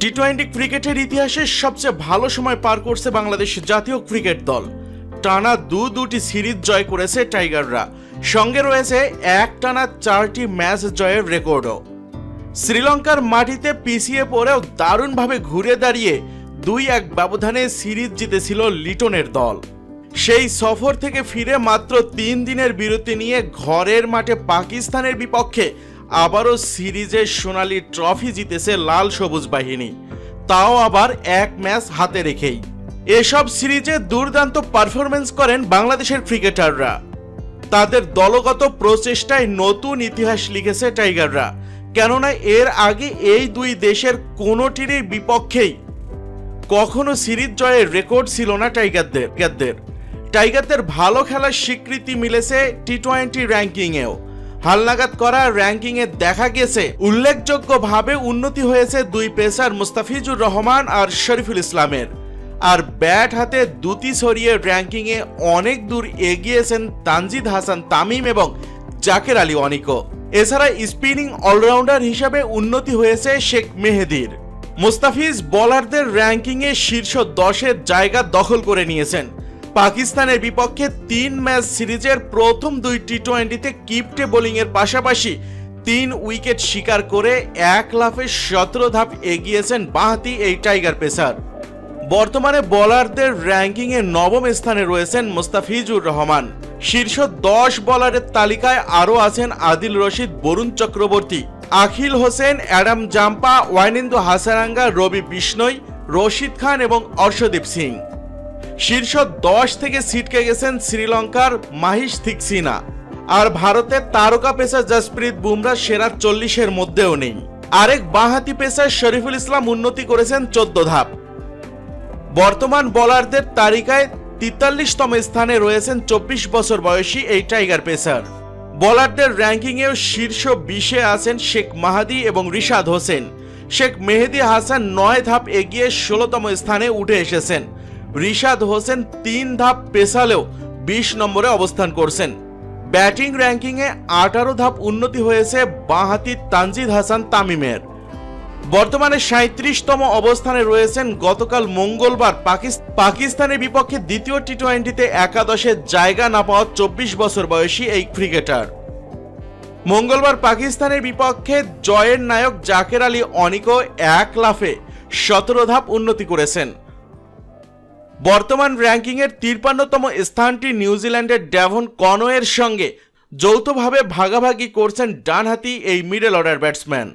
T twenty ক্রিকেটের ইতিহাসে সবচেয়ে ভালো সময় পার করছে বাংলাদেশ জাতীয় ক্রিকেট দল। টানা দু দুটি সিরিজ জয় করেছে টাইগাররা। সঙ্গে রয়েছে এক টানা চারটি ম্যাচ জয়ের রেকর্ডও। শ্রীলঙ্কার মাটিতে পিছিয়ে পড়েও দারুণভাবে ঘুরে দাঁড়িয়ে দুই এক ব্যবধানে সিরিজ জিতেছিল লিটনের দল। সেই সফর থেকে ফিরে মাত্র তিন দিনের বিরতি নিয়ে ঘরের মাঠে পাকিস্তানের বিপক্ষে আবারও সিরিজের সোনালি ট্রফি জিতেছে লাল সবুজ বাহিনী। তাও আবার এক ম্যাচ হাতে রেখেই। এসব সিরিজে দুর্দান্ত পারফরমেন্স করেন বাংলাদেশের ক্রিকেটাররা। তাদের দলগত প্রচেষ্টায় নতুন ইতিহাস লিখেছে টাইগাররা। কেননা এর আগে এই দুই দেশের কোনোটিরই বিপক্ষেই কখনো সিরিজ জয়ের রেকর্ড ছিল না টাইগারদের। টাইগারদের ভালো খেলার স্বীকৃতি মিলেছে টি টোয়েন্টি র্যাঙ্কিংয়েও। হালনাগাদ করা র্যাঙ্কিংয়ে দেখা গেছে উল্লেখযোগ্যভাবে উন্নতি হয়েছে দুই পেসার মুস্তাফিজুর রহমান আর শরীফুল ইসলামের। আর ব্যাট হাতে দুটি ছড়িয়ে র্যাঙ্কিংয়ে অনেক দূর এগিয়েছেন তানজিদ হাসান তামিম এবং জাকের আলী অনিকো। এছাড়া স্পিনিং অলরাউন্ডার হিসাবে উন্নতি হয়েছে শেখ মেহেদির। মুস্তাফিজ বোলারদের র্যাঙ্কিংয়ে শীর্ষ দশের জায়গা দখল করে নিয়েছেন। পাকিস্তানের বিপক্ষে তিন ম্যাচ সিরিজের প্রথম দুই টি টোয়েন্টিতে কিপটে বোলিংয়ের পাশাপাশি তিন উইকেট শিকার করে এক লাফে সতেরো ধাপ এগিয়েছেন বাঁহাতি এই টাইগার পেসার বর্তমানে বোলারদের র্যাঙ্কিংয়ে নবম স্থানে রয়েছেন মুস্তাফিজুর রহমান। শীর্ষ দশ বোলারের তালিকায় আরও আছেন Adil Rashid, Varun Chakravarthy, Akeal Hosein, Adam Zampa, Wanindu Hasaranga, Ravi Bishnoi, Rashid Khan এবং অর্শদীপ সিং। শীর্ষ দশ থেকে ছিটকে গেছেন শ্রীলঙ্কার মাহিশ থিকসিনা। আর ভারতের তারকা পেসার জসপ্রীত বুমরা সেরা চল্লিশের মধ্যেও নেই। আরেক বাঁহাতি পেসার শরীফুল ইসলাম উন্নতি করেছেন চোদ্দ ধাপ। বর্তমান বলারদের তালিকায় তেতাল্লিশতম স্থানে রয়েছেন চব্বিশ বছর বয়সী এই টাইগার পেসার। বলারদের র্যাঙ্কিংয়েও শীর্ষ বিশে আছেন শেখ মাহাদি এবং রিশাদ হোসেন। শেখ মেহেদি হাসান নয় ধাপ এগিয়ে ষোলোতম স্থানে উঠে এসেছেন। রিশাদ হোসেন তিন ধাপ পেছালেও বিশ নম্বরে অবস্থান করছেন। ব্যাটিং র্যাঙ্কিংয়ে আঠারো ধাপ উন্নতি হয়েছে বাঁহাতি তানজিদ হাসান তামিমের। বর্তমানে সাঁত্রিশতম অবস্থানে রয়েছেন গতকাল মঙ্গলবার পাকিস্তানের বিপক্ষে দ্বিতীয় টি টোয়েন্টিতে একাদশে জায়গা না পাওয়া চব্বিশ বছর বয়সী এই ক্রিকেটার। মঙ্গলবার পাকিস্তানের বিপক্ষে জয়ের নায়ক জাকের আলী অনিকো এক লাফে সতেরো ধাপ উন্নতি করেছেন। বর্তমান র্যাঙ্কিংয়ের তিরপান্নতম স্থানটি নিউজিল্যান্ডের ড্যাভন কনোয়ের সঙ্গে যৌথভাবে ভাগাভাগি করছেন ডানহাতি এই মিডল অর্ডার ব্যাটসম্যান।